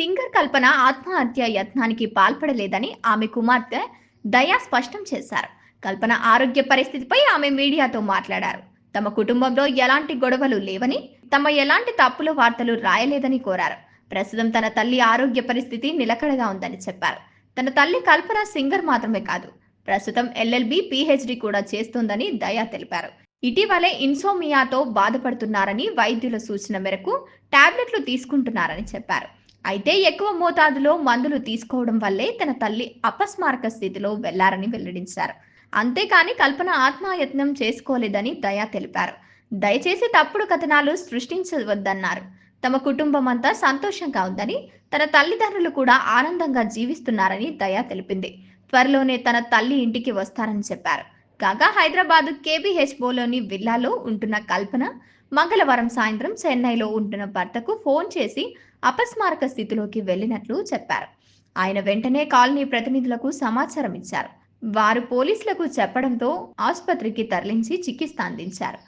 Singer కల్పన ఆత్మహత్య యత్నానికి పాల్పడలేదని ఆమె కుమార్తె దయా స్పష్టం చేశారు. కల్పన ఆరోగ్య పరిస్థితిపై ఆమె మీడియాతో మాట్లాడారు. తమ కుటుంబంలో ఎలాంటి గొడవలు లేవని తమ ఎలాంటి తప్పుల వార్తలు రాయలేదని కోరారు. ప్రస్తుతం తన తల్లి ఆరోగ్య పరిస్థితి నిలకడగా ఉందని చెప్పారు. తన తల్లి కల్పన సింగర్ మాత్రమే కాదు ప్రస్తుతం ఎల్ఎల్బి పిహెచ్డి కూడా చేస్తోందని దయా తెలిపారు. ఇటీవలే ఇన్సోమియాతో బాధపడుతున్నారని వైద్యుల సూచన మేరకు టాబ్లెట్లు తీసుకుంటున్నారని చెప్పారు. అయితే ఎక్కువ మోతాదులో మందులు తీసుకోవడం వల్లే తన తల్లి అపస్మారక స్థితిలో వెళ్ళారని వెల్లడించారు. అంతేకాని కల్పన ఆత్మయత్నం చేసుకోలేదని దయా తెలిపారు. దయచేసి తప్పుడు కథనాలు సృష్టించవద్దన్నారు. తమ కుటుంబం అంతా సంతోషంగా ఉందని తన తల్లిదండ్రులు కూడా ఆనందంగా జీవిస్తున్నారని దయా తెలిపింది. త్వరలోనే తన తల్లి ఇంటికి వస్తారని చెప్పారు. కాగా హైదరాబాద్ కేబీహెచ్ఓలోని విల్లాలో ఉంటున్న కల్పన మంగళవారం సాయంత్రం చెన్నైలో ఉంటున్న భర్తకు ఫోన్ చేసి అపస్మారక స్థితిలోకి వెళ్ళినట్లు చెప్పారు. ఆయన వెంటనే కాలనీ ప్రతినిధులకు సమాచారం ఇచ్చారు. వారు పోలీసులకు చెప్పడంతో ఆసుపత్రికి తరలించి చికిత్స అందించారు.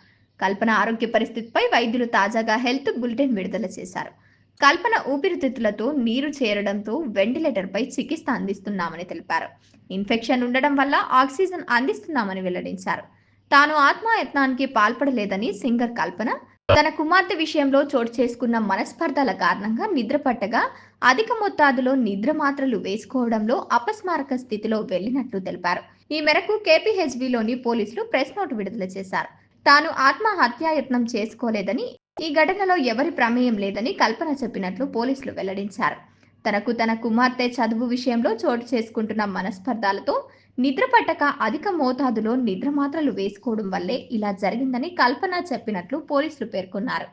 కల్పన ఆరోగ్య పరిస్థితిపై వైద్యులు తాజాగా హెల్త్ బులెటిన్ విడుదల చేశారు. కల్పన ఊపిరితిత్తులతో నీరు చేరడంతో వెంటిలేటర్పై చికిత్స అందిస్తున్నామని తెలిపారు. ఇన్ఫెక్షన్ ఉండడం వల్ల ఆక్సిజన్ అందిస్తున్నామని వెల్లడించారు. తాను ఆత్మయత్నానికి పాల్పడలేదని సింగర్ కల్పన తన కుమార్తె విషయంలో చోటు చేసుకున్న మనస్పర్ధల కారణంగా నిద్ర పట్టగా అధిక మొత్తాదులో నిద్ర మాత్రలు వేసుకోవడంలో అపస్మారక స్థితిలో వెళ్ళినట్లు తెలిపారు. ఈ మేరకు కేపీహెచ్బిలోని పోలీసులు ప్రెస్ నోట్ విడుదల చేశారు. తాను ఆత్మహత్యాయత్నం చేసుకోలేదని ఈ ఘటనలో ఎవరి ప్రమేయం లేదని కల్పన చెప్పినట్లు పోలీసులు వెల్లడించారు. తనకు తన కుమార్తె చదువు విషయంలో చోటు చేసుకుంటున్న మనస్పర్ధాలతో నిద్ర పట్టక అధిక మోతాదులో నిద్ర మాత్రలు వేసుకోవడం వల్లే ఇలా జరిగిందని కల్పన చెప్పినట్లు పోలీసులు పేర్కొన్నారు.